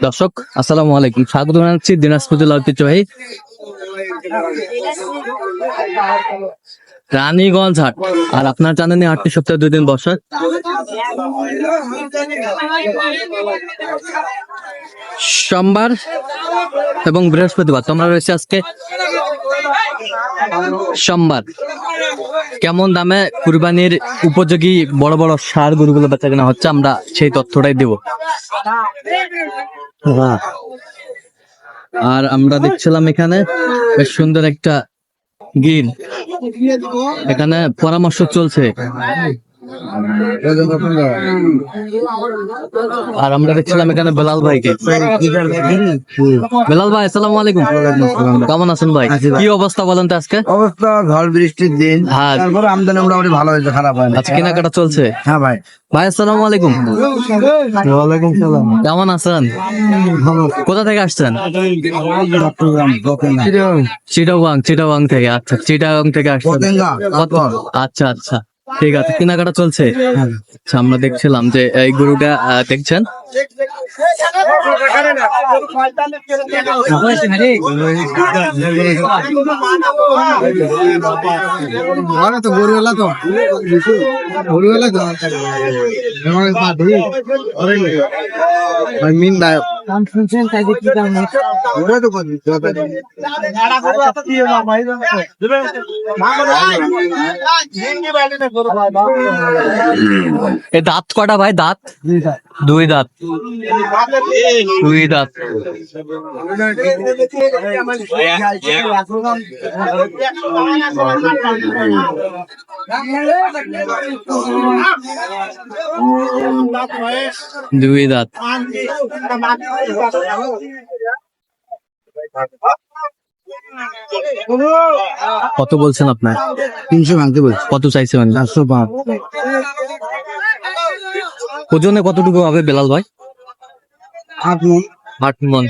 দর্শক, আসসালামু আলাইকুম। স্বাগত জানাচ্ছি দিনাজপুর জেলা ঐতিহ্যবাহী রানীগঞ্জ হাট। আর আপনার জানেন হাটটি সপ্তাহে দুই দিন বসে। সোমবার এবং বৃহস্পতিবার। তোমরা রয়েছে আজকে সোমবার। কেমন দামে কুরবানির উপযোগী বড় বড় সার গরুগুলো বেচা কেনা হচ্ছে আমরা সেই তথ্যটাই দেব। আর আমরা দেখছিলাম এখানে বেশ সুন্দর একটা গির। এখানে পরামর্শ চলছে। আর আমরা দেখছিলাম এখানে বেলাল ভাইকে। বেলাল ভাই আসসালামু আলাইকুম। কেমন আছেন ভাই? কি অবস্থা বলেন তো আজকে? অবস্থা ঝড় বৃষ্টির দিন। হ্যাঁ। তারপর আমদানি মোটামুটি ভালো হয়েছে খারাপ হয় আজকে কেনাকাটা চলছে? হ্যাঁ ভাই। ভাই আসসালামু আলাইকুম। ওয়ালাইকুম সালাম। কেমন আছেন? কোথা থেকে আসছেন? চিটাগাং। চিটাগাং থেকে আচ্ছা চিটাগাং থেকে আসছেন। আচ্ছা আচ্ছা। ঠিক আছে কেনাকাটা চলছে আচ্ছা আমরা দেখছিলাম যে এই গরুটা দেখছেন তো তো ভাই মিন দায় ওটা তো করবি এ দাঁত কটা ভাই দাঁত? দুই দাঁত। দুই দাঁত। দুই দাঁত। কত বলছেন আপনার? তিনশো ভাঙতে বলছি। কত চাইছেন চারশো পাঁচ। ওজনে কতটুকু হবে বেলাল ভাই? আট মন। আট মন।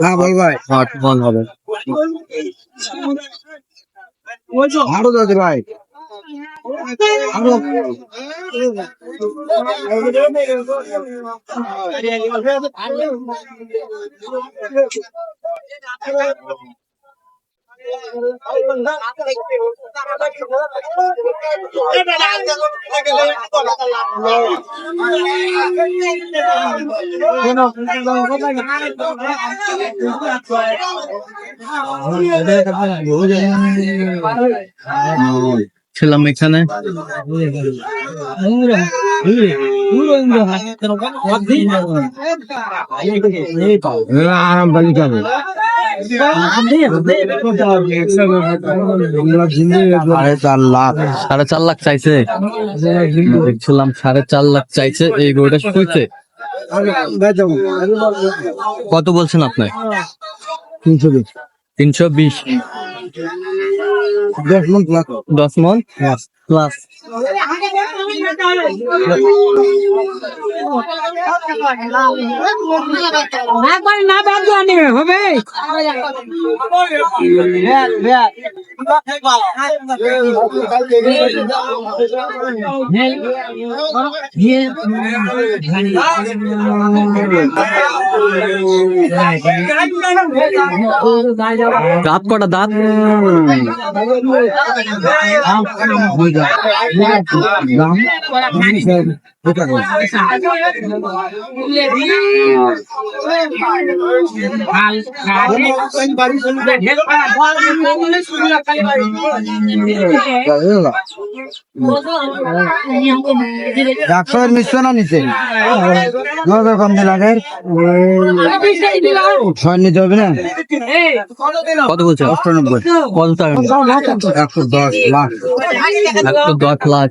হ্যাঁ বল ভাই। আট মন হবে। আরও ভাই। আরও ছিলাম এখানে আরাম বালি খাবে সাড়ে চার লাখ সাড়ে চার লাখ চাইছে। দেখছিলাম সাড়ে চার লাখ চাইছে এই গরুটা শুইছে। কত বলছেন আপনার তিনশো বিশ। তিনশো বিশ। দশ মন দশ মন? প্লাস একবার না বাদ জানি হবে দাঁত কটা দাঁত একশো এর মিশছে না নিচে? কম আগে ছয় নিতে হবে না? কত বলছেন অষ্টানব্বই। কত একশো দশ লাখ। একশো দশ লাখ।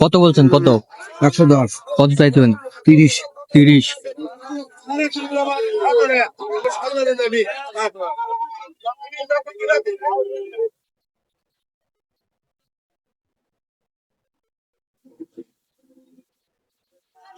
কত বলছেন কত একশো দশ কত চাইছেন তিরিশ তিরিশ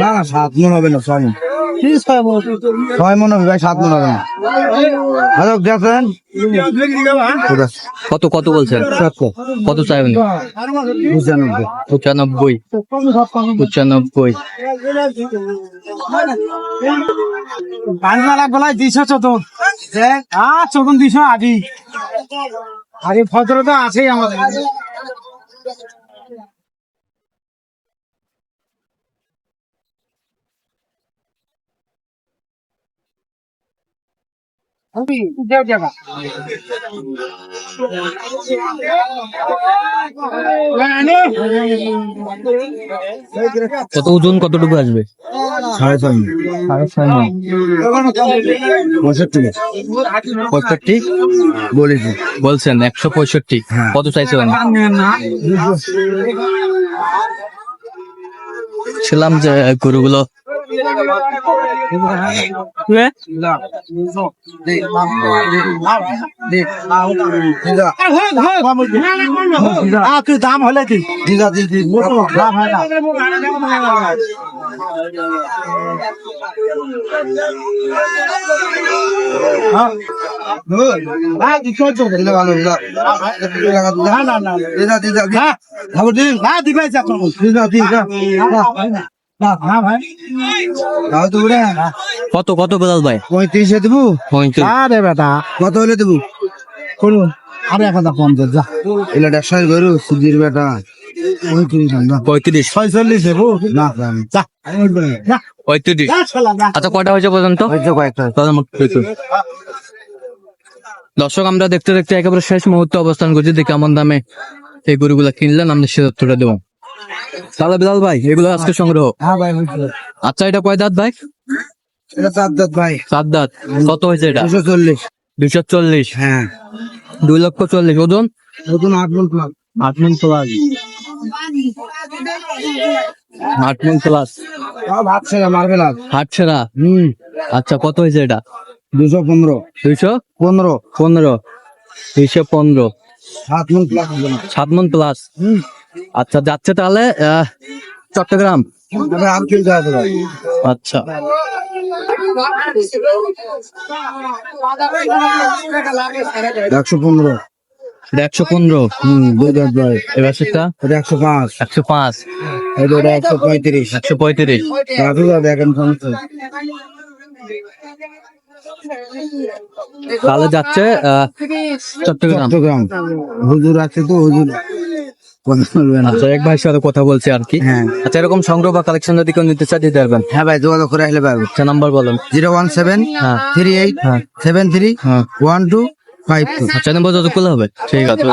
না না সাত মন হবে না ছয় মন। ছয় মন? হবে ভাই সাত মন হবে। না দেখেন কত কত বলছেন? কত চাইবেন? পঁচানব্বই। পঁচানব্বই। পঁচানব্বই। বাংলা গলায় দুইশো চোদ্দ হ্যাঁ চোদ্দ দুইশো আদি। আরে ভদ্র তো আছেই আমাদের। কত ওজন কতটুকু আসবে? সাড়ে ছয় সাড়ে ছয় পঁয়ষট্টি। পঁয়ষট্টি? বলেছি বলছেন একশো পঁয়ষট্টি। হ্যাঁ। কত চাইছিলেন ছিলাম যে গরুগুলো দাম হলে কি দিদা দিদি দাম হয় না কত কত বেলাল ভাই? পঁয়ত্রিশে দেবো? পঁয়ত্রিশ। আরে বেটা। কত হলে দেবো? করুন আরে এক হাজার পঞ্চাশ যা। এগুলো একশো গরু সুজির বেটা। পঁয়ত্রিশ ছয়চল্লিশ দেবো? না যা। পঁয়ত্রিশ। আচ্ছা কয়টা হয়েছে পর্যন্ত? দর্শক আমরা দেখতে দেখতে একেবারে শেষ মুহূর্তে অবস্থান করছি। যে কেমন দামে এই গরুগুলা কিনলেন আমরা সে তথ্যটা দেবো। তাহলে বিলাল ভাই এগুলো আজকে সংগ্রহ। হ্যাঁ ভাই আচ্ছা এটা কয় দাঁত ভাই? এটা চার দাঁত ভাই। সাত দাঁত। কত হয়েছে এটা? দুশো চল্লিশ। দুইশো চল্লিশ। হ্যাঁ। দুই লক্ষ চল্লিশ। ওজন? নতুন আট মন প্লাস আট মন প্লাস আট মন প্লাস ভাত ছেড়ে মারবে না হাট ছেড়া? হম। আচ্ছা কত হয়েছে এটা? দুশো পনেরো। দুইশো পনেরো। পনেরো। দুইশো পনেরো। সাত মন প্লাস আচ্ছা যাচ্ছে তাহলে চট্টগ্রাম? আচ্ছা। একশো পনেরো। একশো পনেরো। এবার সেটা? একশো পাঁচ। একশো পাঁচ। একশো পঁয়ত্রিশ। একশো পঁয়ত্রিশ। তাহলে যাচ্ছে আহ, চট্টগ্রাম। হুজুর আছে তো হুজুর আচ্ছা এক ভাইয়ের সাথে কথা বলছি আর কি। হ্যাঁ। আচ্ছা এরকম সংগ্রহ বা কালেকশন যদি কেউ নিতে দিতে পারবেন। হ্যাঁ ভাই যোগাযোগ করে আসলে আচ্ছা নাম্বার বলেন। জিরো ওয়ান সেভেন হ্যাঁ। থ্রি এইট হ্যাঁ। সেভেন থ্রি হ্যাঁ। One two five two. আচ্ছা নাম্বার যত করলে হবে। ঠিক আছে।